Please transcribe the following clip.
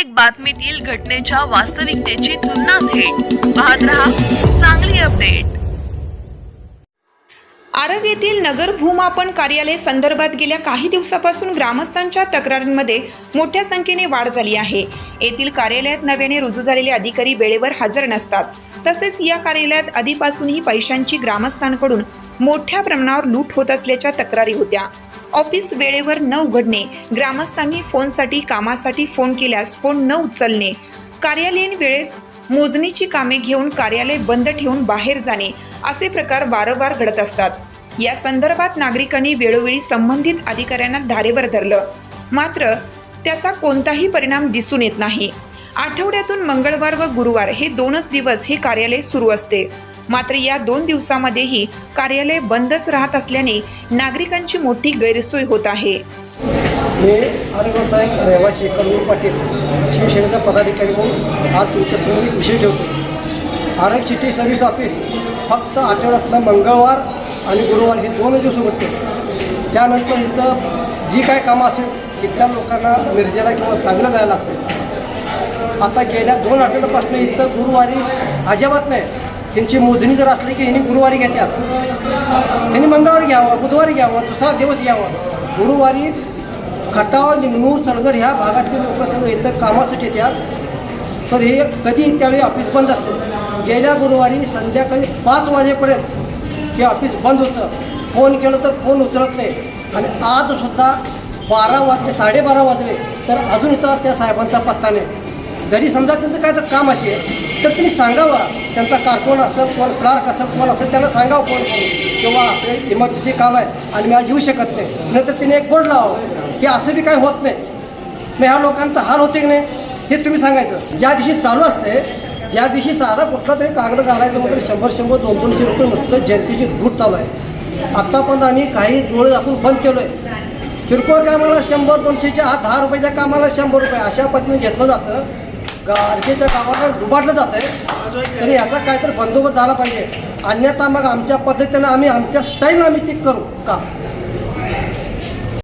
प्रत्येक बातमीतील घटनेच्या वास्तविकतेची तुलना थेट. पाहत रहा चांगली अपडेट. आरग येथील नगर भूमापन कार्यालय संदर्भात गेल्या काही दिवसापासून ग्रामस्थांच्या तक्रारींमध्ये मोठ्या संख्येने वाढ झाली आहे. येथील कार्यालयात नव्याने रुजू झालेले अधिकारी वेळेवर हजर नसतात. तसेच या कार्यालयात आधीपासूनही पैशांची ग्रामस्थांकडून मोठ्या प्रमाणावर लूट होत असल्याच्या तक्रारी होत्या. ऑफिस वेळेवर न उघडणे ग्रामस्थांनी फोनसाठी कामासाठी फोन केल्यास फोन न उचलणे कार्यालयीन वेळेत मोजणीची कामे घेऊन कार्यालय बंद ठेवून बाहेर जाणे असे प्रकार वारंवार घडत असतात. या संदर्भात नागरिकांनी वेळोवेळी संबंधित अधिकाऱ्यांना धारेवर धरलं. मात्र त्याचा कोणताही परिणाम दिसून येत नाही. आठवड्यातून मंगळवार व गुरुवार हे दोनच दिवस हे कार्यालय सुरू असते. मात्र या दोन दिवसामध्येही कार्यालय बंदच राहत असल्याने नागरिकांची मोठी गैरसोय होत आहे. मी अलिगडचा एक रहिवासी कर्नूल पाटील शिवसेनेचा पदाधिकारी म्हणून आज तुमच्यासमोर एक विषय ठेवतो. आरग सिटी सर्व्हिस ऑफिस फक्त आठवड्यातनं मंगळवार आणि गुरुवार हे दोन दिवस उघडते. त्यानंतर इथं जी काय कामं असेल तिथल्या लोकांना मिरजेला किंवा सांगलं जायला लागतं. आता गेल्या दोन आठवड्यापासून इथं गुरुवारी अजिबात नाही. त्यांची मोजणी जर असली की ह्यांनी गुरुवारी घेतात त्यांनी मंगळवारी घ्यावं बुधवारी घ्यावं दुसरा दिवस घ्यावं गुरुवारी खटाव निंगणूर सलगर ह्या भागातले लोक सगळे इथं कामासाठी येतात तर हे कधी त्यावेळी ऑफिस बंद असतं? गेल्या गुरुवारी संध्याकाळी पाच वाजेपर्यंत हे ऑफिस बंद होतं. फोन केलं तर फोन उचलत नाही. आणि आजसुद्धा बारा वाजले साडेबारा वाजले. तर अजून इथं त्या साहेबांचा पत्ता नाही. जरी समजा त्यांचं काय तर काम असेल तर त्यांनी सांगावं. त्यांचा कारकोण असेल कोण क्लार्क असेल कोण असेल त्यांना सांगावं कोण कोण किंवा असं इमर्जन्सी काम आहे आणि मी आज येऊ शकत नाही. नंतर तिने एक बोर्ड लावावं. की असं बी काय होत नाही. मग ह्या लोकांचा हाल होते की नाही हे तुम्ही सांगायचं. ज्या दिवशी चालू असते या दिवशी साधा कुठला तरी कागद काढायचं म्हणजे शंभर शंभर दोन दोनशे रुपये नुसतं जनतेची लूट चालू आहे. आत्तापर्यंत आम्ही काही डोळे आपण बंद केलो आहे किरकोळ कामाला शंभर दोनशेच्या आत दहा रुपयाच्या कामाला शंभर रुपये. अशा पद्धतीने घेतलं जातं. गारजेच्या गावाला दुबारलं जातं आहे. तरी याचा काहीतरी बंदोबस्त झाला पाहिजे. अन्यथा मग आमच्या पद्धतीनं आम्ही आमच्या स्टाईलनं आम्ही ते करू का?